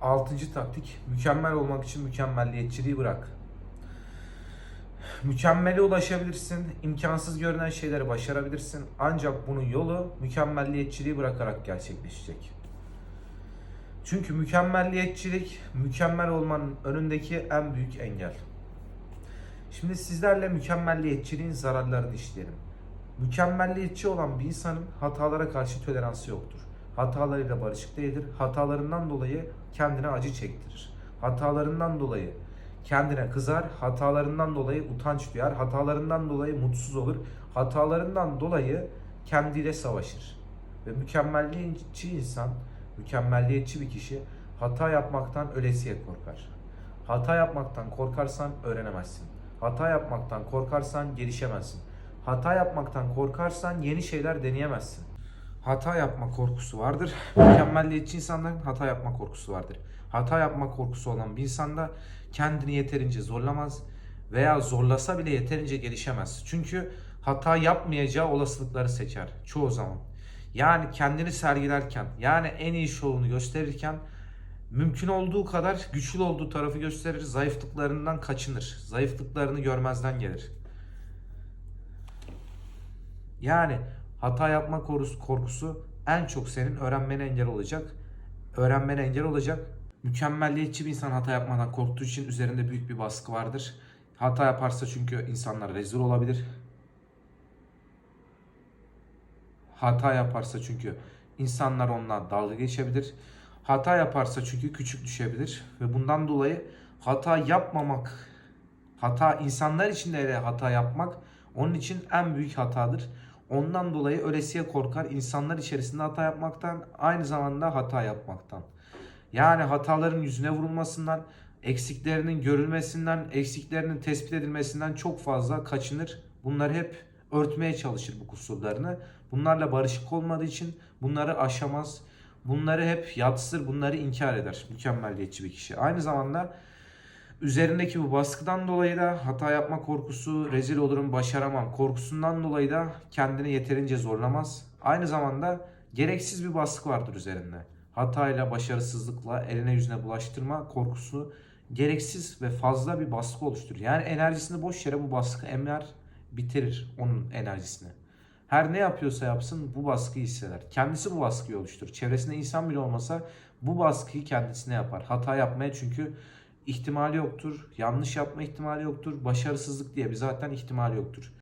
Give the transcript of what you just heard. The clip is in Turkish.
Altıncı taktik, mükemmel olmak için mükemmelliyetçiliği bırak. Mükemmele ulaşabilirsin, imkansız görünen şeyleri başarabilirsin. Ancak bunun yolu mükemmelliyetçiliği bırakarak gerçekleşecek. Çünkü mükemmelliyetçilik, mükemmel olmanın önündeki en büyük engel. Şimdi sizlerle mükemmelliyetçiliğin zararlarını işleyelim. Mükemmelliyetçi olan bir insanın hatalara karşı toleransı yoktur. Hatalarıyla barışık değildir. Hatalarından dolayı kendine acı çektirir. Hatalarından dolayı kendine kızar, hatalarından dolayı utanç duyar, hatalarından dolayı mutsuz olur, hatalarından dolayı kendiyle savaşır. Ve mükemmelliyetçi insan, mükemmelliyetçi bir kişi hata yapmaktan ölesiye korkar. Hata yapmaktan korkarsan öğrenemezsin. Hata yapmaktan korkarsan gelişemezsin. Hata yapmaktan korkarsan yeni şeyler deneyemezsin. Hata yapma korkusu vardır. Mükemmelliyetçi insanların hata yapma korkusu vardır. Hata yapma korkusu olan bir insanda kendini yeterince zorlamaz veya zorlasa bile yeterince gelişemez. Çünkü hata yapmayacağı olasılıkları seçer çoğu zaman. Yani kendini sergilerken, yani en iyi şovunu gösterirken mümkün olduğu kadar güçlü olduğu tarafı gösterir, zayıflıklarından kaçınır. Zayıflıklarını görmezden gelir. Yani hata yapma korkusu, korkusu en çok senin öğrenmene engel olacak. Öğrenmene engel olacak. Mükemmelliyetçi bir insan hata yapmadan korktuğu için üzerinde büyük bir baskı vardır. Hata yaparsa çünkü insanlar rezil olabilir. Hata yaparsa çünkü insanlar onunla dalga geçebilir. Hata yaparsa çünkü küçük düşebilir ve bundan dolayı hata yapmamak, hata insanlar için de hata yapmak onun için en büyük hatadır. Ondan dolayı ölesiye korkar insanlar içerisinde hata yapmaktan, aynı zamanda hata yapmaktan. Yani hataların yüzüne vurulmasından, eksiklerinin görülmesinden, eksiklerinin tespit edilmesinden çok fazla kaçınır. Bunları hep örtmeye çalışır bu kusurlarını. Bunlarla barışık olmadığı için bunları aşamaz. Bunları hep yatsır, bunları inkar eder mükemmelliyetçi bir kişi. Aynı zamanda üzerindeki bu baskıdan dolayı da hata yapma korkusu, rezil olurum, başaramam korkusundan dolayı da kendini yeterince zorlamaz. Aynı zamanda gereksiz bir baskı vardır üzerinde. Hatayla, başarısızlıkla eline yüzüne bulaştırma korkusu gereksiz ve fazla bir baskı oluşturur. Yani enerjisini boş yere bu baskı emer, bitirir onun enerjisini. Her ne yapıyorsa yapsın bu baskıyı hisseder. Kendisi bu baskıyı oluşturur. Çevresinde insan bile olmasa bu baskıyı kendisine yapar. Hata yapmaya çünkü ihtimali yoktur. Yanlış yapma ihtimali yoktur. Başarısızlık diye bir zaten ihtimali yoktur.